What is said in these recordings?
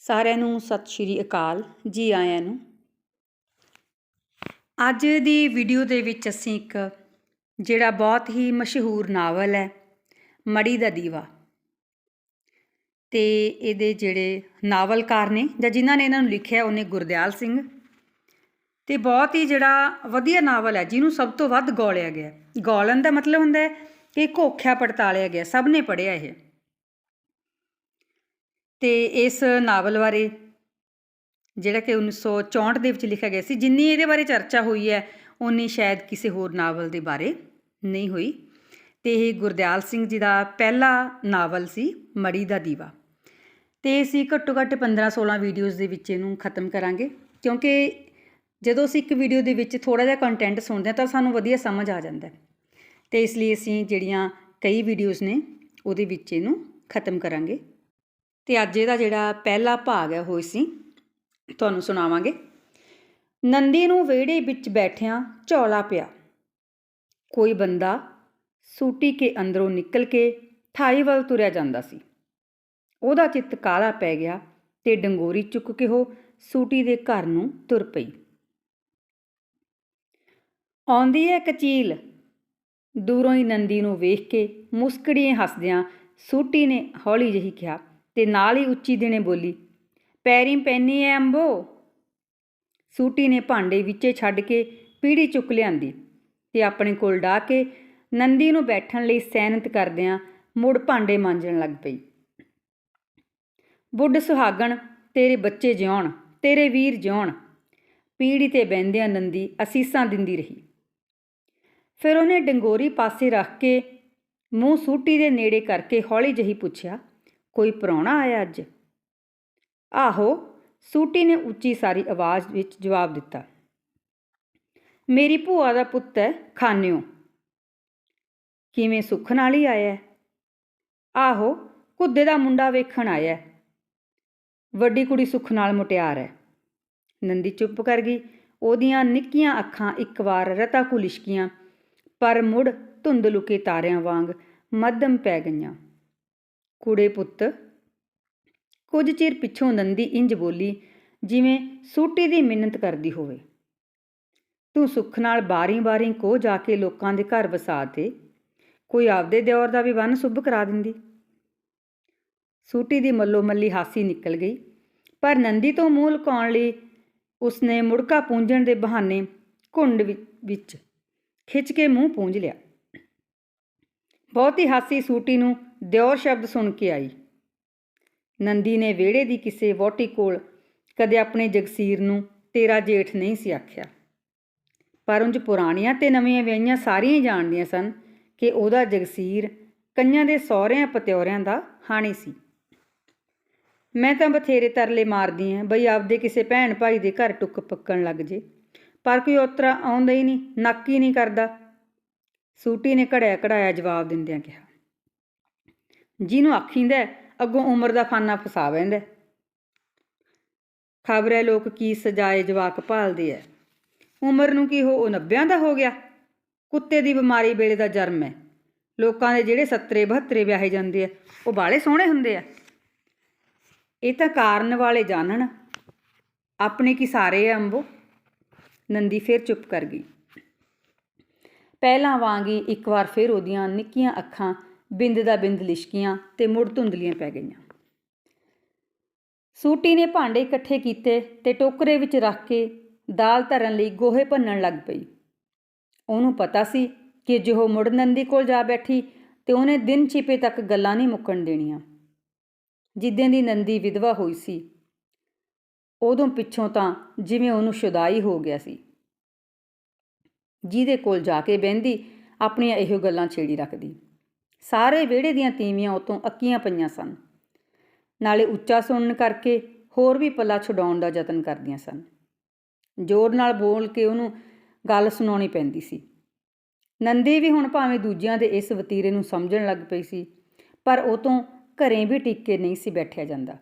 ਸਾਰਿਆਂ ਨੂੰ ਸਤਿ ਸ਼੍ਰੀ ਅਕਾਲ ਜੀ ਆਇਆਂ ਨੂੰ। ਅੱਜ ਦੀ ਵੀਡੀਓ ਦੇ ਵਿੱਚ ਅਸੀਂ ਇੱਕ ਜਿਹੜਾ ਬਹੁਤ ਹੀ ਮਸ਼ਹੂਰ ਨਾਵਲ ਹੈ, ਮੜੀ ਦਾ ਦੀਵਾ। ਤੇ ਇਹਦੇ ਜਿਹੜੇ ਨਾਵਲਕਾਰ ਨੇ ਜਾਂ ਜਿਨ੍ਹਾਂ ਨੇ ਇਹਨਾਂ ਨੂੰ ਲਿਖਿਆ ਉਹਨੇ ਗੁਰਦਿਆਲ ਸਿੰਘ। ਤੇ ਬਹੁਤ ਹੀ ਜਿਹੜਾ ਵਧੀਆ ਨਾਵਲ ਹੈ, ਜਿਹਨੂੰ ਸਭ ਤੋਂ ਵੱਧ ਗੌਲਿਆ ਗਿਆ। ਗੌਲਣ ਦਾ ਮਤਲਬ ਹੁੰਦਾ ਹੈ ਕਿ ਘੋਖਿਆ ਪੜਤਾਲਿਆ ਗਿਆ, ਸਭ ਨੇ ਪੜ੍ਹਿਆ ਇਹ। ਤੇ ਇਸ ਨਾਵਲ ਬਾਰੇ ਜਿਹੜਾ ਕਿ 1964 ਦੇ ਵਿੱਚ ਲਿਖਿਆ ਗਿਆ ਸੀ, ਜਿੰਨੀ ਇਹਦੇ ਬਾਰੇ ਚਰਚਾ ਹੋਈ ਹੈ ਉਨੀ ਸ਼ਾਇਦ ਕਿਸੇ ਹੋਰ ਨਾਵਲ ਦੇ ਬਾਰੇ ਨਹੀਂ ਹੋਈ। ਤੇ ਇਹ ਗੁਰਦਿਆਲ ਸਿੰਘ ਜੀ ਦਾ ਪਹਿਲਾ ਨਾਵਲ ਸੀ, ਮੜੀ ਦਾ ਦੀਵਾ। ਤੇ ਅਸੀਂ ਘੱਟੋ ਘੱਟ 15-16 ਵੀਡੀਓਜ਼ ਦੇ ਵਿੱਚ ਇਹਨੂੰ ਖਤਮ ਕਰਾਂਗੇ, ਕਿਉਂਕਿ ਜਦੋਂ ਅਸੀਂ ਇੱਕ ਵੀਡੀਓ ਦੇ ਵਿੱਚ ਥੋੜਾ ਜਿਹਾ ਕੰਟੈਂਟ ਸੁਣਦੇ ਹਾਂ, ਤਾਂ ਸਾਨੂੰ ਵਧੀਆ ਸਮਝ ਆ ਜਾਂਦਾ ਹੈ। ਤੇ ਇਸ ਲਈ ਅਸੀਂ ਜਿਹੜੀਆਂ ਕਈ ਵੀਡੀਓਜ਼ ਨੇ, ਉਹਦੇ ਵਿੱਚ ਇਹਨੂੰ ਖਤਮ ਕਰਾਂਗੇ। ਤੇ ਅੱਜ ਇਹਦਾ ਜਿਹੜਾ ਪਹਿਲਾ ਭਾਗ ਹੈ, ਉਹ ਅਸੀਂ ਤੁਹਾਨੂੰ ਸੁਣਾਵਾਂਗੇ। ਨੰਦੀ ਨੂੰ ਵਿਹੜੇ ਵਿੱਚ ਬੈਠਿਆਂ ਝੌਲਾ ਪਿਆ। ਕੋਈ ਬੰਦਾ ਸੂਟੀ ਕੇ ਅੰਦਰੋਂ ਨਿਕਲ ਕੇ ਥਾਈ ਵੱਲ ਤੁਰਿਆ ਜਾਂਦਾ ਸੀ। ਉਹਦਾ ਚਿੱਤ ਕਾਲਾ ਪੈ ਗਿਆ ਤੇ ਡੰਗੋਰੀ ਚੁੱਕ ਕੇ ਉਹ ਸੂਟੀ ਦੇ ਘਰ ਨੂੰ ਤੁਰ ਪਈ। ਆਉਂਦੀ ਹੈ ਕਚੀਲ। ਦੂਰੋਂ ਹੀ ਨੰਦੀ ਨੂੰ ਵੇਖ ਕੇ ਮੁਸਕੜੀਆਂ ਹੱਸਦਿਆਂ ਸੂਟੀ ਨੇ ਹੌਲੀ ਜਿਹੀ ਕਿਹਾ ਤੇ ਨਾਲ ਹੀ ਉੱਚੀ ਦਿਨੇ ਬੋਲੀ, ਪੈਰੀਂ ਪੈਨੀ ਐ ਅੰਬੋ। ਸੂਟੀ ਨੇ ਭਾਂਡੇ ਵਿੱਚੇ ਛੱਡ ਕੇ ਪੀੜੀ ਚੁੱਕ ਲਿਆਂਦੀ ਤੇ ਆਪਣੇ ਕੋਲ ਢਾ ਕੇ ਨੰਦੀ ਨੂੰ ਬੈਠਣ ਲਈ ਸੈਨਤ ਕਰਦਿਆਂ ਮੁੜ ਭਾਂਡੇ ਮਾਂਜਣ ਲੱਗ ਪਈ। ਬੁੱਢ ਸੁਹਾਗਣ, ਤੇਰੇ ਬੱਚੇ ਜਿਉਣ, ਤੇਰੇ ਵੀਰ ਜਿਉਣ। ਪੀੜੀ ਤੇ ਬੈੰਦਿਆਂ ਨੰਦੀ ਅਸੀਸਾਂ ਦਿੰਦੀ ਰਹੀ। ਫਿਰ ਉਹਨੇ ਡੰਗੋਰੀ ਪਾਸੇ ਰੱਖ ਕੇ ਮੂੰਹ ਸੂਟੀ ਦੇ ਨੇੜੇ ਕਰਕੇ ਹੌਲੀ ਜਿਹੀ ਪੁੱਛਿਆ ਕੋਈ ਪ੍ਰਾਹੁਣਾ ਆਇਆ ਅੱਜ? ਆਹੋ, ਸੂਟੀ ਨੇ ਉੱਚੀ ਸਾਰੀ ਆਵਾਜ਼ ਵਿੱਚ ਜਵਾਬ ਦਿੱਤਾ। ਮੇਰੀ ਭੂਆ ਦਾ ਪੁੱਤ ਹੈ ਖਾਨਿਓ। ਕਿਵੇਂ ਸੁੱਖ ਨਾਲ ਹੀ ਆਇਆ? ਆਹੋ, ਕੁੱਦੇ ਦਾ ਮੁੰਡਾ ਵੇਖਣ ਆਇਆ। ਵੱਡੀ ਕੁੜੀ ਸੁੱਖ ਨਾਲ ਮੁਟਿਆਰ ਹੈ ਨੰਦੀ ਚੁੱਪ ਕਰ ਗਈ। ਉਹਦੀਆਂ ਨਿੱਕੀਆਂ ਅੱਖਾਂ ਇੱਕ ਵਾਰ ਰਤਾ ਕੁਲਿਸ਼ਕੀਆਂ ਪਰ ਮੁੜ ਧੁੰਦ ਲੁਕੇ ਤਾਰਿਆਂ ਵਾਂਗ ਮੱਧਮ ਪੈ ਗਈਆਂ। ਕੁੜੇ ਪੁੱਤ। ਕੁਝ ਚਿਰ ਪਿੱਛੋਂ ਨੰਦੀ ਇੰਜ ਬੋਲੀ, ਜਿਵੇਂ ਸੂਟੀ ਦੀ ਮਿੰਨਤ ਕਰਦੀ ਹੋਵੇ। ਤੂੰ ਸੁੱਖ ਨਾਲ ਬਾਰੀ-ਬਾਰੀ ਕੋ ਜਾ ਕੇ ਲੋਕਾਂ ਦੇ ਘਰ ਵਸਾ ਤੇ ਕੋਈ ਆਪਦੇ ਦਿਓਰ ਦਾ ਵੀ ਵੰਨ ਸੁਭ ਕਰਾ ਦਿੰਦੀ। ਸੂਟੀ ਦੀ ਮੱਲੋ ਮੱਲੀ ਹਾਸੀ ਨਿਕਲ ਗਈ, ਪਰ ਨੰਦੀ ਤੋਂ ਮੂੰਹ ਲੁਕਾਉਣ ਲਈ ਉਸਨੇ ਮੁੜਕਾ ਪੂੰਝਣ ਦੇ ਬਹਾਨੇ ਘੁੰਡ ਵਿੱਚ ਖਿੱਚ ਕੇ ਮੂੰਹ ਪੂੰਝ ਲਿਆ। ਬਹੁਤੀ ਹਾਸੀ ਸੂਟੀ ਨੂੰ ਦਿਓਰ ਸ਼ਬਦ ਸੁਣ ਕੇ ਆਈ। ਨੰਦੀ ਨੇ ਵਿਹੜੇ ਦੀ ਕਿਸੇ ਵੋਟੀ ਕੋਲ ਕਦੇ ਆਪਣੇ ਜਗਸੀਰ ਨੂੰ ਤੇਰਾ ਜੇਠ ਨਹੀਂ ਸੀ ਆਖਿਆ। ਪਰ ਉਂਝ ਪੁਰਾਣੀਆਂ ਤੇ ਨਵੀਆਂ ਵਿਆਹੀਆਂ ਸਾਰੀਆਂ ਹੀ ਜਾਣਦੀਆਂ ਸਨ ਕਿ ਉਹਦਾ ਜਗਸੀਰ ਕੰਨਿਆਂ ਦੇ ਸਹੁਰਿਆਂ ਪਤਿਓਰਿਆਂ ਦਾ ਹਾਣੀ ਸੀ। ਮੈਂ ਤਾਂ ਬਥੇਰੇ ਤਰਲੇ ਮਾਰਦੀ ਆਂ ਬਈ ਆਪਦੇ ਕਿਸੇ ਭੈਣ ਭਾਈ ਦੇ ਘਰ ਟੁੱਕ ਪੱਕਣ ਲੱਗ ਜੇ। ਪਰ ਕੋਈ ਉਤਰਾ ਆਉਂਦਾ ਹੀ ਨਹੀਂ, ਨੱਕ ਹੀ ਨਹੀਂ ਕਰਦਾ। ਸੂਟੀ ਨੇ ਘੜਿਆ ਘੜਾਇਆ ਜਵਾਬ ਦਿੰਦਿਆਂ ਕਿਹਾ ਜਿਹਨੂੰ ਆਖੀਂਦਾ ਅੱਗੋਂ ਉਮਰ ਦਾ ਫਾਨਾ ਫਸਾ ਵੈਂਦਾ ਖਬਰ ਹੈ, ਲੋਕ ਕੀ ਸਜਾਏ ਜਵਾਕ ਭਾਲਦੇ ਐ ਉਮਰ ਨੂੰ ਕੀ ਹੋ, ਉਹ 90 ਦਾ ਹੋ ਗਿਆ। ਕੁੱਤੇ ਦੀ ਬਿਮਾਰੀ ਵੇਲੇ ਦਾ ਜਰਮ ਹੈ। ਲੋਕਾਂ ਦੇ ਜਿਹੜੇ 70 72 ਵਿਆਹੇ ਜਾਂਦੇ ਆ, ਉਹ ਬਾਲੇ ਸੋਹਣੇ ਹੁੰਦੇ ਆ। ਇਹ ਤਾਂ ਕਾਰਨ ਵਾਲੇ ਜਾਣਨ। ਆਪਣੇ ਕੀ ਸਾਰੇ ਆ ਅੰਬੋ? ਨੰਦੀ ਫੇਰ ਚੁੱਪ ਕਰ ਗਈ। ਪਹਿਲਾਂ ਵਾਂਗੀ ਇੱਕ ਵਾਰ ਫੇਰ ਉਹਦੀਆਂ ਨਿੱਕੀਆਂ ਅੱਖਾਂ ਬਿੰਦ ਦਾ ਬਿੰਦ ਲਿਸ਼ਕੀਆਂ ਤੇ ਮੁੜ ਧੁੰਦਲੀਆਂ ਪੈ ਗਈਆਂ। ਸੂਟੀ ਨੇ ਭਾਂਡੇ ਇਕੱਠੇ ਕੀਤੇ ਤੇ ਟੋਕਰੇ ਵਿੱਚ ਰੱਖ ਕੇ ਦਾਲ ਧਰਨ ਲਈ ਗੋਹੇ ਭੰਨਣ ਲੱਗ ਪਈ। ਉਹਨੂੰ ਪਤਾ ਸੀ ਕਿ ਜੋ ਮੁੜ ਨੰਦੀ ਕੋਲ ਜਾ ਬੈਠੀ ਤੇ ਉਹਨੇ ਦਿਨ ਛਿਪੇ ਤੱਕ ਗੱਲਾਂ ਨਹੀਂ ਮੁੱਕਣ ਦੇਣੀਆਂ। ਜਿੱਦਾਂ ਦੀ ਨੰਦੀ ਵਿਧਵਾ ਹੋਈ ਸੀ, ਉਦੋਂ ਪਿੱਛੋਂ ਤਾਂ ਜਿਵੇਂ ਉਹਨੂੰ ਸ਼ੁਦਾਈ ਹੋ ਗਿਆ ਸੀ। ਜਿਹਦੇ ਕੋਲ ਜਾ ਕੇ ਬਹਿੰਦੀ, ਆਪਣੀਆਂ ਇਹੋ ਗੱਲਾਂ ਛੇੜੀ ਰੱਖਦੀ। ਸਾਰੇ ਵਿਹੜੇ ਦੀਆਂ ਤੀਵੀਆਂ ਉਤੋਂ ਅੱਕੀਆਂ ਪਈਆਂ ਸਨ। ਨਾਲੇ ਉੱਚਾ ਸੁਣਨ ਕਰਕੇ ਹੋਰ ਵੀ ਪੱਲਾ ਛਡਾਉਣ ਦਾ ਯਤਨ ਕਰਦੀਆਂ ਸਨ। ਜ਼ੋਰ ਨਾਲ ਬੋਲ ਕੇ ਉਹਨੂੰ ਗੱਲ ਸੁਣਾਉਣੀ ਪੈਂਦੀ ਸੀ। ਨੰਦੀ ਵੀ ਹੁਣ ਭਾਵੇਂ ਦੂਜਿਆਂ ਦੇ ਇਸ ਵਤੀਰੇ ਨੂੰ ਸਮਝਣ ਲੱਗ ਪਈ ਸੀ, ਪਰ ਉਹ ਤੋਂ ਘਰੇ ਵੀ ਟਿੱਕੇ ਨਹੀਂ ਸੀ ਬੈਠਿਆ ਜਾਂਦਾ।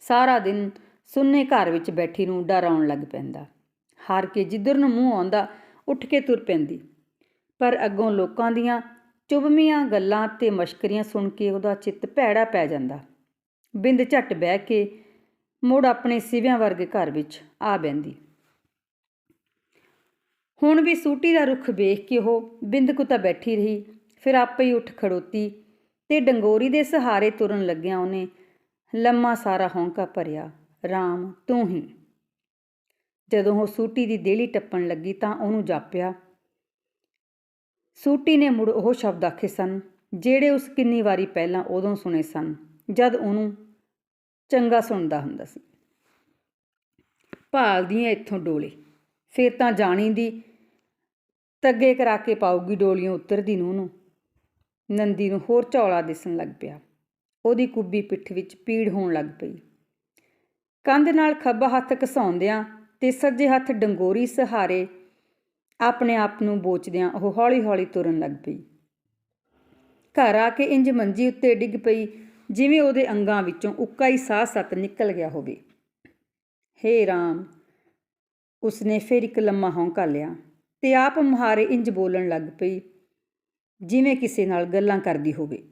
ਸਾਰਾ ਦਿਨ ਸੁੰਨੇ ਘਰ ਵਿੱਚ ਬੈਠੀ ਨੂੰ ਡਰ ਆਉਣ ਲੱਗ ਪੈਂਦਾ। ਹਾਰ ਕੇ ਜਿੱਧਰ ਨੂੰ ਮੂੰਹ ਆਉਂਦਾ, ਉੱਠ ਕੇ ਤੁਰ ਪੈਂਦੀ। ਪਰ ਅੱਗੋਂ ਲੋਕਾਂ ਦੀਆਂ ਚੁਭਮੀਆਂ ਗੱਲਾਂ ਤੇ ਮਸ਼ਕਰੀਆਂ ਸੁਣ ਕੇ ਉਹਦਾ ਚਿੱਤ ਭੈੜਾ ਪੈ ਜਾਂਦਾ। ਬਿੰਦ ਝੱਟ ਬਹਿ ਕੇ ਮੁੜ ਆਪਣੇ ਸਿਵਿਆਂ ਵਰਗੇ ਘਰ ਵਿੱਚ ਆ ਬੈੰਦੀ ਹੁਣ ਵੀ ਸੂਟੀ ਦਾ ਰੁੱਖ ਵੇਖ ਕੇ ਉਹ ਬਿੰਦ ਕੁ ਤਾਂ ਬੈਠੀ ਰਹੀ, ਫਿਰ ਆਪੇ ਹੀ ਉੱਠ ਖੜੋਤੀ ਤੇ ਡੰਗੋਰੀ ਦੇ ਸਹਾਰੇ ਤੁਰਨ ਲੱਗਿਆ ਉਹਨੇ ਲੰਮਾ ਸਾਰਾ ਹੌਂਕਾ ਭਰਿਆ, ਰਾਮ, ਤੂੰ ਹੀ। ਜਦੋਂ ਉਹ ਸੂਟੀ ਦੀ ਦੇਲੀ ਟੱਪਣ ਲੱਗੀ ਤਾਂ ਉਹਨੂੰ ਜਾਪਿਆ ਸੂਟੀ ਨੇ ਮੁੜ ਉਹ ਸ਼ਬਦ ਆਖੇ ਸਨ, ਜਿਹੜੇ ਉਸ ਕਿੰਨੀ ਵਾਰੀ ਪਹਿਲਾਂ ਉਦੋਂ ਸੁਣੇ ਸਨ, ਜਦ ਉਹਨੂੰ ਚੰਗਾ ਸੁਣਦਾ ਹੁੰਦਾ ਸੀ। ਭਾਲਦੀਆਂ ਇੱਥੋਂ ਡੋਲੇ, ਫਿਰ ਤਾਂ ਜਾਣੀ ਦੀ ਤੱਗੇ ਕਰਾ ਕੇ ਪਾਉਗੀ ਡੋਲੀਆਂ ਉਤਰਦੀ ਨੂੰ ਨੂੰ ਨੰਦੀ ਨੂੰ ਹੋਰ ਝੌਲਾ ਦਿਸਣ ਲੱਗ ਪਿਆ। ਉਹਦੀ ਕੁੱਬੀ ਪਿੱਠ ਵਿੱਚ ਪੀੜ ਹੋਣ ਲੱਗ ਪਈ। ਕੰਧ ਨਾਲ ਖੱਬਾ ਹੱਥ ਘਸਾਉਂਦਿਆਂ ਤੇ ਸੱਜੇ ਹੱਥ ਡੰਗੋਰੀ ਸਹਾਰੇ ਆਪਣੇ ਆਪ ਨੂੰ ਬੋਚਦਿਆਂ ਉਹ ਹੌਲੀ-ਹੌਲੀ ਤੁਰਨ ਲੱਗ ਪਈ। ਘਰ ਆ ਕੇ ਇੰਜ ਮੰਜੀ ਉੱਤੇ ਡਿੱਗ ਪਈ, ਜਿਵੇਂ ਉਹਦੇ ਅੰਗਾਂ ਵਿੱਚੋਂ ਉੱਕਾ ਹੀ ਸਾਹ ਸੱਤ ਨਿਕਲ ਗਿਆ ਹੋਵੇ। ਹੇ ਰਾਮ, ਉਸਨੇ ਫਿਰ ਇੱਕ ਲੰਮਾ ਹੌਂਕਾ ਲਿਆ ਤੇ ਆਪ ਮੁਹਾਰੇ ਇੰਜ ਬੋਲਣ ਲੱਗ ਪਈ, ਜਿਵੇਂ ਕਿਸੇ ਨਾਲ ਗੱਲਾਂ ਕਰਦੀ ਹੋਵੇ।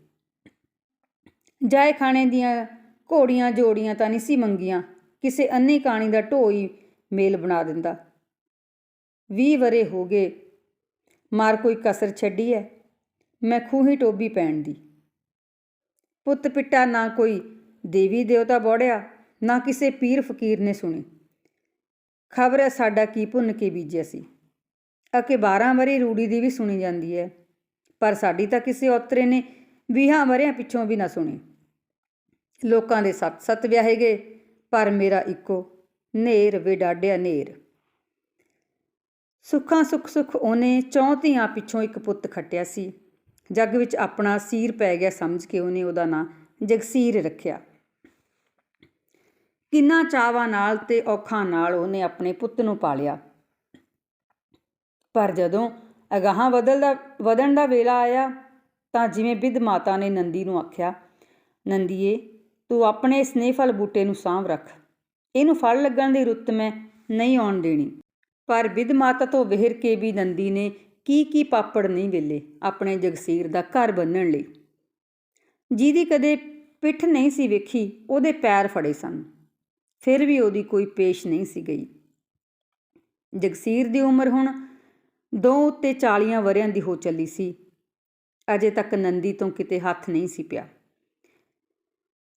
ਜਾਏ ਖਾਣੇ ਦੀਆਂ ਘੋੜੀਆਂ ਜੋੜੀਆਂ ਤਾਂ ਨਹੀਂ ਸੀ ਮੰਗੀਆਂ, ਕਿਸੇ ਅੰਨੀ ਕਾਣੀ ਦਾ ਢੋਈ ਮੇਲ ਬਣਾ ਦਿੰਦਾ। 20 ਵਰੇ ਹੋ ਗਏ। ਮਾਰ ਕੋਈ ਕਸਰ ਛੱਡੀ ਐ। ਮੈਂ ਖੂਹੀ ਟੋਬੀ ਪੈਣ ਦੀ। ਪੁੱਤ ਪਿੱਟਾ ਨਾ ਕੋਈ ਦੇਵੀ ਦੇਵਤਾ ਬੋੜਿਆ, ਨਾ ਕਿਸੇ ਪੀਰ ਫਕੀਰ ਨੇ ਸੁਣੀ। ਖਬਰ ਹੈ ਸਾਡਾ ਕੀ ਭੁੰਨ ਕੇ ਬੀਜਿਆ ਸੀ। ਅਕੇ 12 ਵਰੇ ਰੂੜੀ ਦੀ ਵੀ ਸੁਣੀ ਜਾਂਦੀ ਹੈ ਪਰ ਸਾਡੀ ਤਾਂ ਕਿਸੇ ਔਤਰੇ ਨੇ 20 ਵਰਿਆਂ ਪਿੱਛੋਂ ਵੀ ਨਾ ਸੁਣੀ। ਲੋਕਾਂ ਦੇ ਸੱਤ ਸੱਤ ਵਿਆਹੇ ਗਏ, ਪਰ ਮੇਰਾ ਇੱਕੋ ਨੇਰ ਵੇ ਡਾਡਿਆ ਨੇਰ। ਸੁੱਖਾਂ ਸੁੱਖ ਸੁੱਖ ਉਹਨੇ ਚੌਂ ਧੀਆਂ ਪਿੱਛੋਂ ਇੱਕ ਪੁੱਤ ਖੱਟਿਆ ਸੀ। ਜੱਗ ਵਿੱਚ ਆਪਣਾ ਸੀਰ ਪੈ ਗਿਆ ਸਮਝ ਕੇ ਉਹਨੇ ਉਹਦਾ ਨਾਂ ਜਗਸੀਰ ਰੱਖਿਆ। ਕਿੰਨਾ ਚਾਵਾਂ ਨਾਲ ਤੇ ਔਖਾਂ ਨਾਲ ਉਹਨੇ ਆਪਣੇ ਪੁੱਤ ਨੂੰ ਪਾਲਿਆ। ਪਰ ਜਦੋਂ ਅਗਾਹਾਂ ਬਦਲ ਵਧਣ ਦਾ ਵੇਲਾ ਆਇਆ ਤਾਂ ਜਿਵੇਂ ਬਿੱਧ ਮਾਤਾ ਨੇ ਨੰਦੀ ਨੂੰ ਆਖਿਆ, ਨੰਦੀਏ, ਤੂੰ ਆਪਣੇ ਸਨੇਫਲ ਬੂਟੇ ਨੂੰ ਸਾਂਭ ਰੱਖ। ਇਹਨੂੰ ਫਲ ਲੱਗਣ ਦੀ ਰੁੱਤ ਮੈਂ ਨਹੀਂ ਆਉਣ ਦੇਣੀ। ਪਰ ਬਿੱਧ ਮਾਤਾ ਤੋਂ ਵਿਹਰ ਕੇ ਵੀ ਨੰਦੀ ਨੇ ਕੀ ਕੀ ਪਾਪੜ ਨਹੀਂ ਵੇਲੇ ਆਪਣੇ ਜਗਸੀਰ ਦਾ ਘਰ ਬੰਨਣ ਲਈ। ਜਿਹਦੀ ਕਦੇ ਪਿੱਠ ਨਹੀਂ ਸੀ ਵੇਖੀ, ਉਹਦੇ ਪੈਰ ਫੜੇ ਸਨ। ਫਿਰ ਵੀ ਉਹਦੀ ਕੋਈ ਪੇਸ਼ ਨਹੀਂ ਸੀ ਗਈ। ਜਗਸੀਰ ਦੀ ਉਮਰ ਹੁਣ ਦੋ ਉੱਤੇ 40 ਵਰਿਆਂ ਦੀ ਹੋ ਚੱਲੀ ਸੀ। ਅਜੇ ਤੱਕ ਨੰਦੀ ਤੋਂ ਕਿਤੇ ਹੱਥ ਨਹੀਂ ਸੀ ਪਿਆ।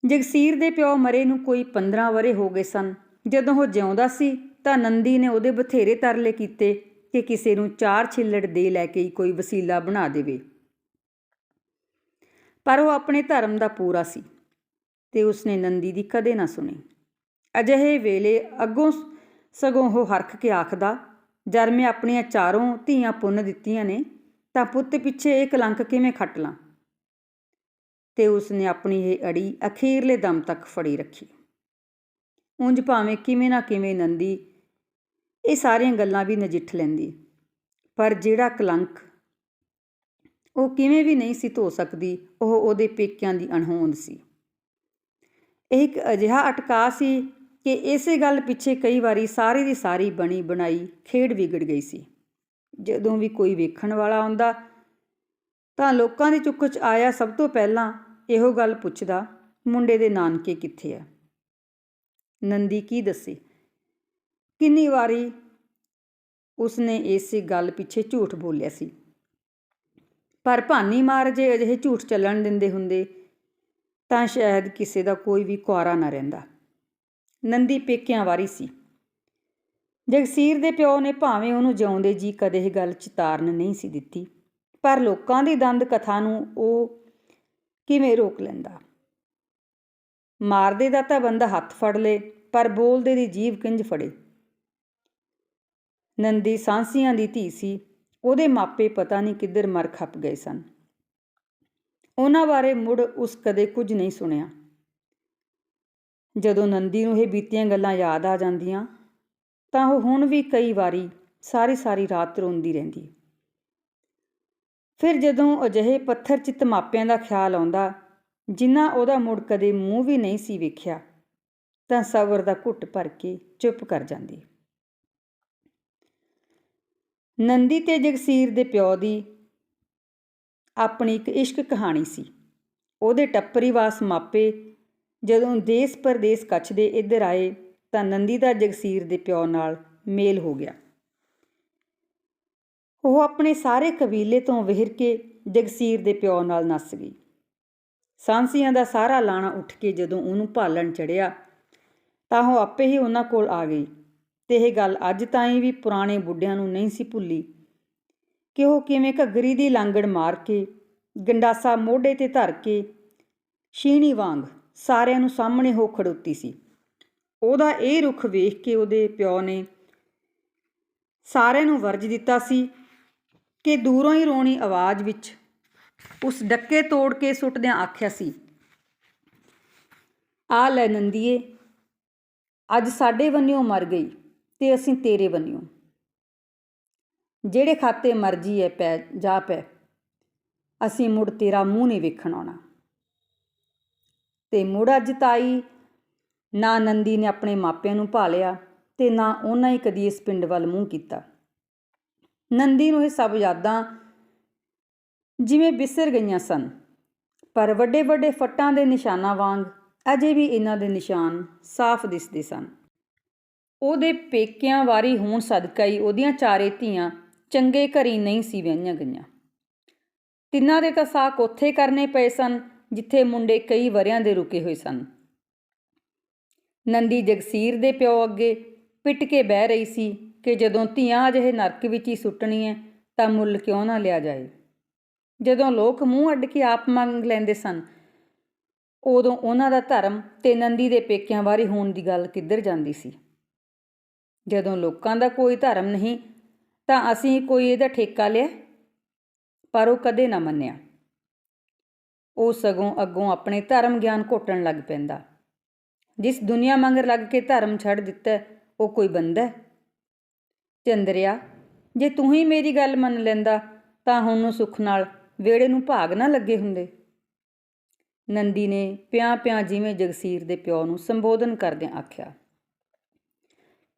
ਜਗਸੀਰ ਦੇ ਪਿਓ ਮਰੇ ਨੂੰ ਕੋਈ 15 ਵਰੇ ਹੋ ਗਏ ਸਨ। ਜਦੋਂ ਉਹ ਜਿਉਂਦਾ ਸੀ ਤਾਂ ਨੰਦੀ ਨੇ ਉਹਦੇ ਬਥੇਰੇ ਤਰਲੇ ਕੀਤੇ ਕਿ ਕਿਸੇ ਨੂੰ ਚਾਰ ਛਿੱਲੜ ਦੇ ਲੈ ਕੇ ਹੀ ਕੋਈ ਵਸੀਲਾ ਬਣਾ ਦੇਵੇ। ਪਰ ਉਹ ਆਪਣੇ ਧਰਮ ਦਾ ਪੂਰਾ ਸੀ ਤੇ ਉਸਨੇ ਨੰਦੀ ਦੀ ਕਦੇ ਨਾ ਸੁਣੀ। ਅਜਿਹੇ ਵੇਲੇ ਅੱਗੋਂ ਸਗੋਂ ਉਹ ਹਰਖ ਕੇ ਆਖਦਾ, ਜਦ ਮੈਂ ਆਪਣੀਆਂ ਚਾਰੋਂ ਧੀਆਂ ਪੁੰਨ ਦਿੱਤੀਆਂ ਨੇ, ਤਾਂ ਪੁੱਤ ਪਿੱਛੇ ਇਹ ਕਲੰਕ ਕਿਵੇਂ ਖੱਟ ਲਾਂ? ਤੇ ਉਸਨੇ ਆਪਣੀ ਇਹ ਅੜੀ ਅਖੀਰਲੇ ਦਮ ਤੱਕ ਫੜੀ ਰੱਖੀ। ਉਂਝ ਭਾਵੇਂ ਕਿਵੇਂ ਨਾ ਕਿਵੇਂ ਨੰਦੀ ਇਹ ਸਾਰੀਆਂ ਗੱਲਾਂ ਵੀ ਨਜਿੱਠ ਲੈਂਦੀ। ਪਰ ਜਿਹੜਾ ਕਲੰਕ ਉਹ ਕਿਵੇਂ ਵੀ ਨਹੀਂ ਸੀ ਧੋ ਸਕਦੀ, ਉਹ ਉਹਦੇ ਪੇਕਿਆਂ ਦੀ ਅਣਹੋਂਦ ਸੀ। ਇਹ ਇੱਕ ਅਜਿਹਾ ਅਟਕਾ ਸੀ ਕਿ ਇਸੇ ਗੱਲ ਪਿੱਛੇ ਕਈ ਵਾਰੀ ਸਾਰੀ ਦੀ ਸਾਰੀ ਬਣੀ ਬਣਾਈ ਖੇਡ ਵਿਗੜ ਗਈ ਸੀ। ਜਦੋਂ ਵੀ ਕੋਈ ਵੇਖਣ ਵਾਲਾ ਆਉਂਦਾ, ਤਾਂ ਲੋਕਾਂ ਦੀ ਚੁੱਕ 'ਚ ਆਇਆ ਸਭ ਤੋਂ ਪਹਿਲਾਂ ਇਹੋ ਗੱਲ ਪੁੱਛਦਾ, ਮੁੰਡੇ ਦੇ ਨਾਨਕੇ ਕਿੱਥੇ ਆ? ਨੰਦੀ ਕੀ ਦੱਸੇ? ਕਿੰਨੀ ਵਾਰੀ ਉਸਨੇ ਇਸੇ ਗੱਲ ਪਿੱਛੇ ਝੂਠ ਬੋਲਿਆ ਸੀ? ਪਰ ਭਾਨੀ ਮਾਰ ਜੇ ਅਜਿਹੇ ਝੂਠ ਚੱਲਣ ਦਿੰਦੇ ਹੁੰਦੇ ਤਾਂ ਸ਼ਾਇਦ ਕਿਸੇ ਦਾ ਕੋਈ ਵੀ ਕੁਆਰਾ ਨਾ ਰਹਿੰਦਾ। ਨੰਦੀ ਪੇਕਿਆਂ ਵਾਰੀ ਸੀ। ਜਗਸੀਰ ਦੇ ਪਿਓ ਨੇ ਭਾਵੇਂ ਉਹਨੂੰ ਜਿਉਂਦੇ ਜੀ ਕਦੇ ਇਹ ਗੱਲ ਚਿਤਾਰਨ ਨਹੀਂ ਸੀ ਦਿੱਤੀ, ਪਰ ਲੋਕਾਂ ਦੀ ਦੰਦ ਕਥਾ ਨੂੰ ਉਹ ਕਿਵੇਂ ਰੋਕ ਲੈਂਦਾ? ਮਾਰਦੇ ਦਾ ਤਾਂ ਬੰਦਾ ਹੱਥ ਫੜ ਲੇ, ਪਰ ਬੋਲਦੇ ਦੀ ਜੀਭ ਕਿੰਜ ਫੜੇ? ਨੰਦੀ ਸਾਂਸੀਆਂ ਦੀ ਧੀ ਸੀ। ਉਹਦੇ ਮਾਪੇ ਪਤਾ ਨਹੀਂ ਕਿੱਧਰ ਮਰ ਖੱਪ ਗਏ ਸਨ। ਉਹਨਾਂ ਬਾਰੇ ਮੁੜ ਉਸ ਕਦੇ ਕੁਝ ਨਹੀਂ ਸੁਣਿਆ। ਜਦੋਂ ਨੰਦੀ ਨੂੰ ਇਹ ਬੀਤੀਆਂ ਗੱਲਾਂ ਯਾਦ ਆ ਜਾਂਦੀਆਂ, ਤਾਂ ਉਹ ਹੁਣ ਵੀ ਕਈ ਵਾਰੀ ਸਾਰੀ ਸਾਰੀ ਰਾਤ ਰੋਂਦੀ ਰਹਿੰਦੀ ਫਿਰ ਜਦੋਂ ਅਜਿਹੇ ਪੱਥਰ ਚਿੱਤ ਮਾਪਿਆਂ ਦਾ ਖਿਆਲ ਆਉਂਦਾ, ਜਿਨ੍ਹਾਂ ਉਹਦਾ ਮੁੜ ਕਦੇ ਮੂੰਹ ਵੀ ਨਹੀਂ ਸੀ ਵੇਖਿਆ, ਤਾਂ ਸਬਰ ਦਾ ਘੁੱਟ ਭਰ ਕੇ ਚੁੱਪ ਕਰ ਜਾਂਦੀ ਨੰਦੀ ਤੇ ਜਗਸੀਰ ਦੇ ਪਿਓ ਦੀ ਆਪਣੀ ਇੱਕ ਇਸ਼ਕ ਕਹਾਣੀ ਸੀ। ਉਹਦੇ ਟੱਪਰੀਵਾਸ ਮਾਪੇ ਜਦੋਂ ਦੇਸ ਪਰਦੇਸ ਕੱਛ ਦੇ ਇੱਧਰ ਆਏ ਤਾਂ ਨੰਦੀ ਦਾ ਜਗਸੀਰ ਦੇ ਪਿਓ ਨਾਲ ਮੇਲ ਹੋ ਗਿਆ। ਉਹ ਆਪਣੇ ਸਾਰੇ ਕਬੀਲੇ ਤੋਂ ਵਿਹਰ ਕੇ ਜਗਸੀਰ ਦੇ ਪਿਓ ਨਾਲ ਨੱਸ ਗਈ। ਸਾਂਸੀਆਂ ਦਾ ਸਾਰਾ ਲਾਣਾ ਉੱਠ ਕੇ ਜਦੋਂ ਉਹਨੂੰ ਭਾਲਣ ਚੜਿਆ ਤਾਂ ਉਹ ਆਪੇ ਹੀ ਉਹਨਾਂ ਕੋਲ ਆ ਗਈ। ਤੇ ਇਹ ਗੱਲ ਅੱਜ ਤਾਈਂ ਵੀ ਪੁਰਾਣੇ ਬੁੱਢਿਆਂ ਨੂੰ ਨਹੀਂ ਸੀ ਭੁੱਲੀ ਕਿ ਉਹ ਕਿਵੇਂ ਘੱਗਰੀ ਦੀ ਲਾਂਗੜ ਮਾਰ ਕੇ, ਗੰਡਾਸਾ ਮੋਢੇ ਤੇ ਧਰ ਕੇ ਸ਼ੀਣੀ ਵਾਂਗ ਸਾਰਿਆਂ ਨੂੰ ਸਾਹਮਣੇ ਹੋ ਖੜੋਤੀ ਸੀ। ਉਹਦਾ ਇਹ ਰੁਖ ਵੇਖ ਕੇ ਉਹਦੇ ਪਿਓ ਨੇ ਸਾਰਿਆਂ ਨੂੰ ਵਰਜ ਦਿੱਤਾ ਸੀ ਕਿ ਦੂਰੋਂ ਹੀ ਰੋਣੀ ਆਵਾਜ਼ ਵਿੱਚ ਉਸ ਡੱਕੇ ਤੋੜ ਕੇ ਸੁੱਟਦਿਆਂ ਆਖਿਆ ਸੀ, ਆ ਲੈ ਨੰਦੀਏ, ਅੱਜ ਸਾਡੇ ਵੰਨਿਓ ਮਰ ਗਈ। ਤੇ ਅਸੀਂ ਤੇਰੇ ਬੰਨਿਓ ਜਿਹੜੇ ਖਾਤੇ ਮਰਜ਼ੀ ਐ ਪੈ, ਜਾ ਪੈ, ਅਸੀਂ ਮੁੜ ਤੇਰਾ ਮੂੰਹ ਨਹੀਂ ਵੇਖਣ ਆਉਣਾ। ਤੇ ਮੁੜ ਅੱਜ ਤਾਈ ਨਾ ਨੰਦੀ ਨੇ ਆਪਣੇ ਮਾਪਿਆਂ ਨੂੰ ਭਾਲਿਆ ਤੇ ਨਾ ਉਹਨਾਂ ਹੀ ਕਦੀ ਇਸ ਪਿੰਡ ਵੱਲ ਮੂੰਹ ਕੀਤਾ। ਨੰਦੀ ਨੂੰ ਇਹ ਸਭ ਯਾਦਾਂ ਜਿਵੇਂ ਬਿਸਰ ਗਈਆਂ ਸਨ, ਪਰ ਵੱਡੇ ਵੱਡੇ ਫੱਟਾਂ ਦੇ ਨਿਸ਼ਾਨਾਂ ਵਾਂਗ ਅਜੇ ਵੀ ਇਹਨਾਂ ਦੇ ਨਿਸ਼ਾਨ ਸਾਫ਼ ਦਿਸਦੇ ਸਨ। ਉਹਦੇ ਪੇਕਿਆਂ ਵਾਰੀ ਹੋਣ ਸਦਕਾ ਹੀ ਉਹਦੀਆਂ ਚਾਰੇ ਧੀਆਂ ਚੰਗੇ ਘਰੀ ਨਹੀਂ ਸੀ ਵਿਆਹੀਆਂ ਗਈਆਂ। ਤਿੰਨਾਂ ਦੇ ਤਾਂ ਸਾਕ ਉੱਥੇ ਕਰਨੇ ਪਏ ਸਨ, ਜਿੱਥੇ ਮੁੰਡੇ ਕਈ ਵਰਿਆਂ ਦੇ ਰੁਕੇ ਹੋਏ ਸਨ। ਨੰਦੀ ਜਗਸੀਰ ਦੇ ਪਿਓ ਅੱਗੇ ਪਿੱਟ ਕੇ ਬਹਿ ਰਹੀ ਸੀ ਕਿ ਜਦੋਂ ਧੀਆਂ ਅਜਿਹੇ ਨਰਕ ਵਿੱਚ ਹੀ ਸੁੱਟਣੀ ਹੈ ਤਾਂ ਮੁੱਲ ਕਿਉਂ ਨਾ ਲਿਆ ਜਾਏ। ਜਦੋਂ ਲੋਕ ਮੂੰਹ ਅੱਡ ਕੇ ਆਪ ਮੰਗ ਲੈਂਦੇ ਸਨ, ਉਦੋਂ ਉਹਨਾਂ ਦਾ ਧਰਮ ਤੇ ਨੰਦੀ ਦੇ ਪੇਕਿਆਂ ਵਾਰੀ ਹੋਣ ਦੀ ਗੱਲ ਕਿੱਧਰ ਜਾਂਦੀ ਸੀ। ਜਦੋਂ ਲੋਕਾਂ ਦਾ ਕੋਈ ਧਰਮ ਨਹੀਂ, ਤਾਂ ਅਸੀਂ ਕੋਈ ਇਹਦਾ ਠੇਕਾ ਲਿਆ? ਪਰ ਉਹ ਕਦੇ ਨਾ ਮੰਨਿਆ। ਉਹ ਸਗੋਂ ਅੱਗੋਂ ਆਪਣੇ ਧਰਮ ਗਿਆਨ ਘੋਟਣ ਲੱਗ ਪੈਂਦਾ। ਜਿਸ ਦੁਨੀਆ ਮੰਗਰ ਲੱਗ ਕੇ ਧਰਮ ਛੱਡ ਦਿੱਤਾ, ਉਹ ਕੋਈ ਬੰਦਾ ਚੰਦਰਿਆ, ਜੇ ਤੂੰ ਹੀ ਮੇਰੀ ਗੱਲ ਮੰਨ ਲੈਂਦਾ, ਤਾਂ ਹੁਣ ਨੂੰ ਸੁੱਖ ਨਾਲ ਵੇੜੇ ਨੂੰ ਭਾਗ ਨਾ ਲੱਗੇ ਹੁੰਦੇ। ਨੰਦੀ ਨੇ ਪਿਆਂ ਪਿਆਂ ਜਿਵੇਂ ਜਗਸੀਰ ਦੇ ਪਿਓ ਨੂੰ ਸੰਬੋਧਨ ਕਰਦਿਆਂ ਆਖਿਆ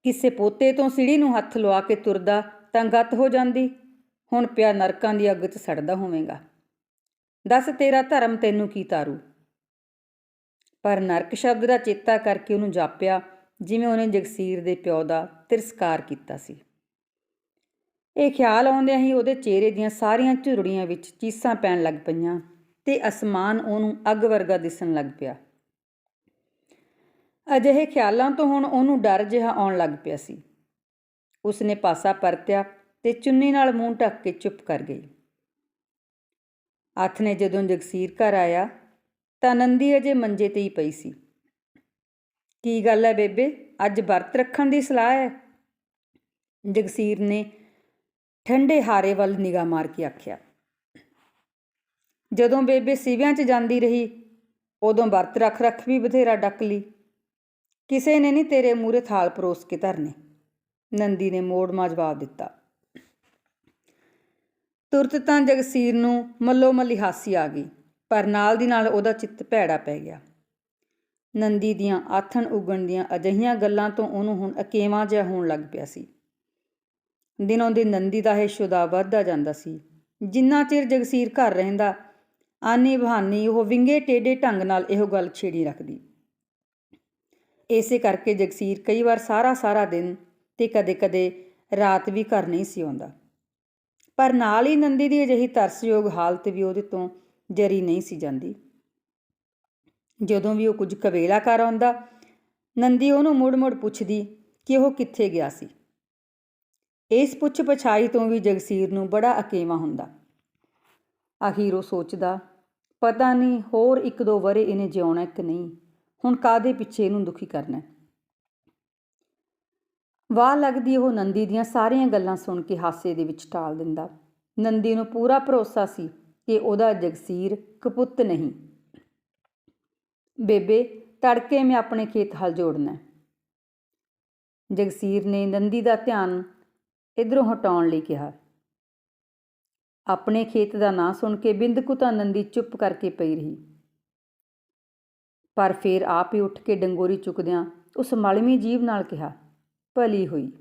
ਕਿਸੇ ਪੋਤੇ ਤੋਂ ਸਿੜੀ ਨੂੰ ਹੱਥ ਲਵਾ ਕੇ ਤੁਰਦਾ ਤਾਂ ਗੱਤ ਹੋ ਜਾਂਦੀ। ਹੁਣ ਪਿਆ ਨਰਕਾਂ ਦੀ ਅੱਗ 'ਚ ਸੜਦਾ ਹੋਵੇਂਗਾ। ਦੱਸ ਤੇਰਾ ਧਰਮ ਤੈਨੂੰ ਕੀ ਤਾਰੂ? ਪਰ ਨਰਕ ਸ਼ਬਦ ਦਾ ਚੇਤਾ ਕਰਕੇ ਉਹਨੂੰ ਜਾਪਿਆ, ਜਿਵੇਂ ਉਹਨੇ ਜਗਸੀਰ ਦੇ ਪਿਓ ਦਾ ਤਿਰਸਕਾਰ ਕੀਤਾ ਸੀ। ਇਹ ਖਿਆਲ ਆਉਂਦਿਆਂ ਹੀ ਉਹਦੇ ਚਿਹਰੇ ਦੀਆਂ ਸਾਰੀਆਂ ਝੁਰੜੀਆਂ ਵਿੱਚ ਚੀਸਾਂ ਪੈਣ ਲੱਗ ਪਈਆਂ ਤੇ ਅਸਮਾਨ ਉਹਨੂੰ ਅੱਗ ਵਰਗਾ ਦਿਸਣ ਲੱਗ ਪਿਆ। ਅਜਿਹੇ ਖਿਆਲਾਂ ਤੋਂ ਹੁਣ ਉਹਨੂੰ ਡਰ ਜਿਹਾ ਆਉਣ ਲੱਗ ਪਿਆ ਸੀ। ਉਸਨੇ ਪਾਸਾ ਪਰਤਿਆ ਤੇ ਚੁੰਨੀ ਨਾਲ ਮੂੰਹ ਢੱਕ ਕੇ ਚੁੱਪ ਕਰ ਗਈ। ਹੱਥ ਨੇ ਜਦੋਂ ਜਗਸੀਰ ਘਰ ਆਇਆ, ਤਾਂ ਨੰਦੀ ਅਜੇ ਮੰਜੇ ਤੇ ਹੀ ਪਈ ਸੀ। ਕੀ ਗੱਲ ਹੈ ਬੇਬੇ? ਅੱਜ ਵਰਤ ਰੱਖਣ ਦੀ ਸਲਾਹ ਹੈ? ਜਗਸੀਰ ਨੇ ਠੰਡੇ ਹਾਰੇ ਵੱਲ ਨਿਗਾਹ ਮਾਰ ਕੇ ਆਖਿਆ। ਜਦੋਂ ਬੇਬੇ ਸਿਵਿਆਂ 'ਚ ਜਾਂਦੀ ਰਹੀ, ਉਦੋਂ ਵਰਤ ਰੱਖ ਰੱਖ ਵੀ ਬਥੇਰਾ ਡੱਕ ਲਈ। ਕਿਸੇ ਨੇ ਨਹੀਂ ਤੇਰੇ ਮੂਰੇ ਥਾਲ ਪਰੋਸ ਕੇ ਧਰਨੇ। ਨੰਦੀ ਨੇ ਮੋੜਮਾ ਜਵਾਬ ਦਿੱਤਾ। ਤੁਰਤ ਤਾਂ ਜਗਸੀਰ ਨੂੰ ਮੱਲੋ ਮੱਲੀ ਹਾਸੀ ਆ ਗਈ, ਪਰ ਨਾਲ ਦੀ ਨਾਲ ਉਹਦਾ ਚਿੱਤ ਭੈੜਾ ਪੈ ਗਿਆ। ਨੰਦੀ ਦੀਆਂ ਆਥਣ ਉਗਣ ਦੀਆਂ ਅਜਹੀਆਂ ਗੱਲਾਂ ਤੋਂ ਉਹਨੂੰ ਹੁਣ ਅਕੇਵਾਂ ਜਿਹਾ ਹੋਣ ਲੱਗ ਪਿਆ ਸੀ। ਦਿਨੋਂ ਦਿਨ ਨੰਦੀ ਦਾ ਇਹ ਸ਼ੁਦਾ ਵੱਧਦਾ ਜਾਂਦਾ ਸੀ। ਜਿੰਨਾ ਚਿਰ ਜਗਸੀਰ ਘਰ ਰਹਿੰਦਾ, ਆਨੀ ਬਹਾਨੀ ਉਹ ਵਿੰਗੇ ਟੇਡੇ ਢੰਗ ਨਾਲ ਇਹੋ ਗੱਲ ਛੇੜੀ ਰੱਖਦੀ। ਇਸੇ ਕਰਕੇ ਜਗਸੀਰ ਕਈ ਵਾਰ ਸਾਰਾ ਸਾਰਾ ਦਿਨ ਤੇ ਕਦੇ-ਕਦੇ ਰਾਤ ਵੀ ਘਰ ਨਹੀਂ ਸੀ ਆਉਂਦਾ। ਪਰ ਨਾਲ ਹੀ ਨੰਦੀ ਦੀ ਅਜਿਹੀ ਤਰਸਯੋਗ ਹਾਲਤ ਵੀ ਉਹਦੇ ਤੋਂ ਜਰੀ ਨਹੀਂ ਸੀ ਜਾਂਦੀ। ਜਦੋਂ ਵੀ ਉਹ ਕੁਝ ਕਵੇਲਾ ਕਰ ਆਉਂਦਾ, ਨੰਦੀ ਉਹਨੂੰ ਮੁੜ-ਮੁੜ ਪੁੱਛਦੀ ਕਿ ਉਹ ਕਿੱਥੇ ਗਿਆ ਸੀ। ਇਸ ਪੁੱਛ ਪਛਾਈ ਤੋਂ ਵੀ ਜਗਸੀਰ ਨੂੰ ਬੜਾ ਅਕੇਵਾ ਹੁੰਦਾ। ਆਖਿਰ ਉਹ ਸੋਚਦਾ, ਪਤਾ ਨਹੀਂ ਹੋਰ ਇੱਕ ਦੋ ਵਰੇ ਇਹਨੇ ਜਿਉਣਾ ਕਿ ਨਹੀਂ। ਹੁਣ ਕਾਦੇ ਪਿੱਛੇ ਇਹਨੂੰ ਦੁਖੀ ਕਰਨਾ ਵਾਹ ਲੱਗਦੀ ਉਹ ਨੰਦੀ ਦੀਆਂ ਸਾਰੀਆਂ ਗੱਲਾਂ ਸੁਣ ਕੇ ਹਾਸੇ ਦੇ ਵਿੱਚ ਟਾਲ ਦਿੰਦਾ। ਨੰਦੀ ਨੂੰ ਪੂਰਾ ਭਰੋਸਾ ਸੀ ਕਿ ਉਹਦਾ ਜਗਸੀਰ ਕਪੁੱਤ ਨਹੀਂ। ਬੇਬੇ, ਤੜਕੇ ਮੈਂ ਆਪਣੇ ਖੇਤ ਹਲ ਜੋੜਨਾ ਜਗਸੀਰ ਨੇ ਨੰਦੀ ਦਾ ਧਿਆਨ ਇਧਰੋਂ ਹਟਾਉਣ ਲਈ ਕਿਹਾ। ਆਪਣੇ ਖੇਤ ਦਾ ਨਾਂ ਸੁਣ ਕੇ ਬਿੰਦਕੂ ਤਾਂ ਨੰਦੀ ਚੁੱਪ ਕਰਕੇ ਪਈ ਰਹੀ। ਪਰ ਫੇਰ ਆਪ ਹੀ ਉੱਠ ਕੇ ਡੰਗੋਰੀ ਚੁੱਕਦਿਆਂ ਉਸ ਮਲਮੀ ਜੀਵ ਨਾਲ ਕਿਹਾ, ਭਲੀ ਹੋਈ।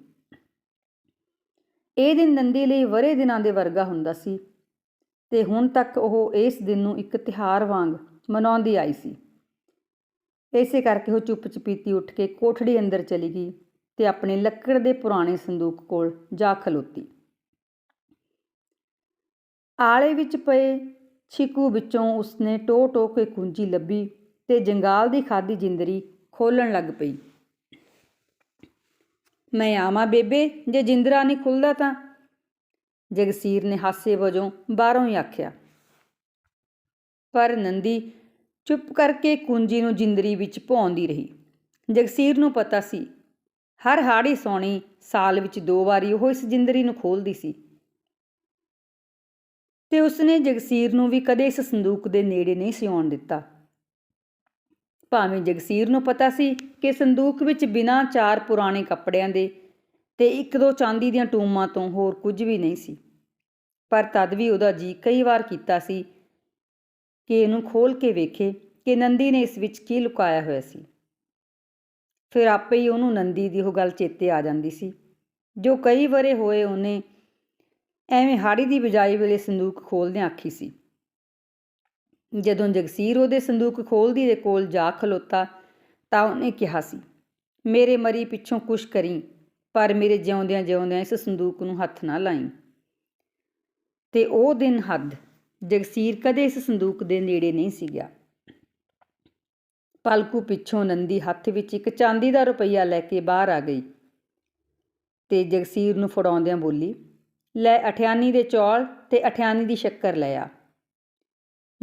ਇਹ ਦਿਨ ਨੰਦੀ ਲਈ ਵਰੇ ਦਿਨਾਂ ਦੇ ਵਰਗਾ ਹੁੰਦਾ ਸੀ ਤੇ ਹੁਣ ਤੱਕ ਉਹ ਇਸ ਦਿਨ ਨੂੰ ਇੱਕ ਤਿਹਾਰ ਵਾਂਗ ਮਨਾਉਂਦੀ ਆਈ ਸੀ। ਇਸੇ ਕਰਕੇ ਉਹ ਚੁੱਪ ਚਪੀਤੀ ਉੱਠ ਕੇ ਕੋਠੜੀ ਅੰਦਰ ਚਲੀ ਗਈ ਤੇ ਆਪਣੇ ਲੱਕੜ ਦੇ ਪੁਰਾਣੇ ਸੰਦੂਕ ਕੋਲ ਜਾ ਖਲੋਤੀ। ਆਲੇ ਵਿੱਚ ਪਏ ਛਿਕੂ ਵਿੱਚੋਂ ਉਸਨੇ ਟੋ ਟੋ ਕੇ ਕੁੰਜੀ ਲੱਭੀ ਤੇ ਜੰਗਾਲ ਦੀ ਖਾਦੀ ਜਿੰਦਰੀ ਖੋਲਣ ਲੱਗ ਪਈ। ਮੈਂ ਆਵਾਂ ਬੇਬੇ, ਜੇ ਜਿੰਦਰਾ ਨਹੀਂ ਖੁੱਲਦਾ ਤਾਂ? ਜਗਸੀਰ ਨੇ ਹਾਸੇ ਵਜੋਂ ਬਾਹਰੋਂ ਹੀ ਆਖਿਆ। ਪਰ ਨੰਦੀ ਚੁੱਪ ਕਰਕੇ ਕੁੰਜੀ ਨੂੰ ਜਿੰਦਰੀ ਵਿੱਚ ਭੌਂਦੀ ਰਹੀ। ਜਗਸੀਰ ਨੂੰ ਪਤਾ ਸੀ, ਹਰ ਹਾੜੀ ਸੌਣੀ ਸਾਲ ਵਿੱਚ ਦੋ ਵਾਰੀ ਉਹ ਇਸ ਜਿੰਦਰੀ ਨੂੰ ਖੋਲਦੀ ਸੀ। ਤੇ ਉਸਨੇ ਜਗਸੀਰ ਨੂੰ ਵੀ ਕਦੇ ਇਸ ਸੰਦੂਕ ਦੇ ਨੇੜੇ ਨਹੀਂ ਸੀ ਦਿੱਤਾ। ਭਾਵੇਂ ਜਗਸੀਰ ਨੂੰ ਪਤਾ ਸੀ ਕਿ ਸੰਦੂਕ ਵਿੱਚ ਬਿਨਾਂ ਚਾਰ ਪੁਰਾਣੇ ਕੱਪੜਿਆਂ ਦੇ ਤੇ ਇੱਕ ਦੋ ਚਾਂਦੀ ਦੀਆਂ ਟੂਮਾਂ ਤੋਂ ਹੋਰ ਕੁਝ ਵੀ ਨਹੀਂ ਸੀ। ਪਰ ਤਦ ਵੀ ਉਹਦਾ ਜੀ ਕਈ ਵਾਰ ਕੀਤਾ ਸੀ ਕਿ ਇਹਨੂੰ ਖੋਲ ਕੇ ਵੇਖੇ ਕਿ ਨੰਦੀ ਨੇ ਇਸ ਵਿੱਚ ਕੀ ਲੁਕਾਇਆ ਹੋਇਆ ਸੀ। ਫਿਰ ਆਪੇ ਹੀ ਉਹਨੂੰ ਨੰਦੀ ਦੀ ਉਹ ਗੱਲ ਚੇਤੇ ਆ ਜਾਂਦੀ ਸੀ। ਜੋ ਕਈ ਵਰੇ ਹੋਏ ਉਹਨੇ ਐਵੇਂ ਹਾੜੀ ਦੀ ਬਜਾਈ ਵੇਲੇ ਸੰਦੂਕ ਖੋਲਦਿਆਂ ਆਖੀ ਸੀ। ਜਦੋਂ ਜਗਸੀਰ ਉਹਦੇ ਸੰਦੂਕ ਖੋਲਦੀ ਦੇ ਕੋਲ ਜਾ ਖਲੋਤਾ ਤਾਂ ਉਹਨੇ ਕਿਹਾ ਸੀ, ਮੇਰੇ ਮਰੀ ਪਿੱਛੋਂ ਕੁਛ ਕਰੀ, ਪਰ ਮੇਰੇ ਜਿਉਂਦਿਆਂ ਜਿਉਂਦਿਆਂ ਇਸ ਸੰਦੂਕ ਨੂੰ ਹੱਥ ਨਾ ਲਾਈ। ਤੇ ਉਹ ਦਿਨ ਹੱਦ ਜਗਸੀਰ ਕਦੇ ਇਸ ਸੰਦੂਕ ਦੇ ਨੇੜੇ ਨਹੀਂ ਸੀ ਗਿਆ। ਪਲਕੂ ਪਿੱਛੋਂ ਨੰਦੀ ਹੱਥ ਵਿੱਚ ਇੱਕ ਚਾਂਦੀ ਦਾ ਰੁਪਈਆ ਲੈ ਕੇ ਬਾਹਰ ਆ ਗਈ ਤੇ ਜਗਸੀਰ ਨੂੰ ਫੜਾਉਂਦਿਆਂ ਬੋਲੀ, ਲੈ ਅਠਿਆਨੀ ਦੇ ਚੌਲ ਤੇ ਅਠਿਆਨੀ ਦੀ ਸ਼ੱਕਰ ਲੈ ਆ।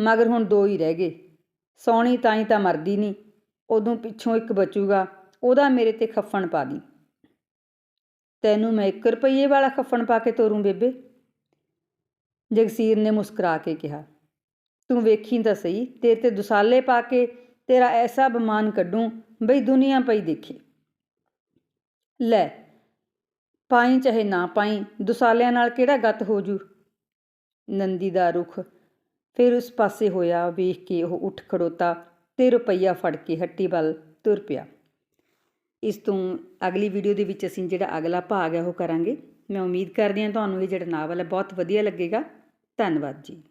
ਮਗਰ ਹੁਣ ਦੋ ਹੀ ਰਹਿ ਗਏ। ਸੌਣੀ ਤਾਂ ਹੀ ਤਾਂ ਮਰਦੀ ਨਹੀਂ ਉਦੋਂ ਪਿੱਛੋਂ ਇੱਕ ਬਚੂਗਾ, ਉਹਦਾ ਮੇਰੇ ਤੇ ਖੱਫਣ ਪਾ ਦੀ। ਤੈਨੂੰ ਮੈਂ 1 ਰੁਪਈਏ ਵਾਲਾ ਖੱਫਣ ਪਾ ਕੇ ਤੋਰੂੰ ਬੇਬੇ? ਜਗਸੀਰ ਨੇ ਮੁਸਕਰਾ ਕੇ ਕਿਹਾ। ਤੂੰ ਵੇਖੀ ਤਾਂ ਸਹੀ, ਤੇਰੇ ਤੇ ਦੁਸਾਲੇ ਪਾ ਕੇ ਤੇਰਾ ਐਸਾ ਬਮਾਨ ਕੱਢੂੰ, ਬਈ ਦੁਨੀਆ ਪਈ ਦੇਖੇ। ਲੈ, ਪਾਈ ਚਾਹੇ ਨਾ ਪਾਈ, ਦੁਸਾਲਿਆਂ ਨਾਲ ਕਿਹੜਾ ਗੱਤ ਹੋ ਜੂ ਨੰਦੀ ਦਾ ਰੁਖ ਫਿਰ ਉਸ ਪਾਸੇ ਹੋਇਆ ਵੇਖ ਕੇ ਉਹ ਉੱਠ ਖੜੋਤਾ ਤੇ ਰੁਪਈਆ ਫੜ ਕੇ ਹੱਟੀ ਵੱਲ ਤੁਰ ਪਿਆ। ਇਸ ਤੋਂ ਅਗਲੀ ਵੀਡੀਓ ਦੇ ਵਿੱਚ ਅਸੀਂ ਜਿਹੜਾ ਅਗਲਾ ਭਾਗ ਹੈ ਉਹ ਕਰਾਂਗੇ। ਮੈਂ ਉਮੀਦ ਕਰਦੀ ਹਾਂ ਤੁਹਾਨੂੰ ਇਹ ਜਿਹੜਾ ਨਾਵਲ ਹੈ ਬਹੁਤ ਵਧੀਆ ਲੱਗੇਗਾ। ਧੰਨਵਾਦ ਜੀ।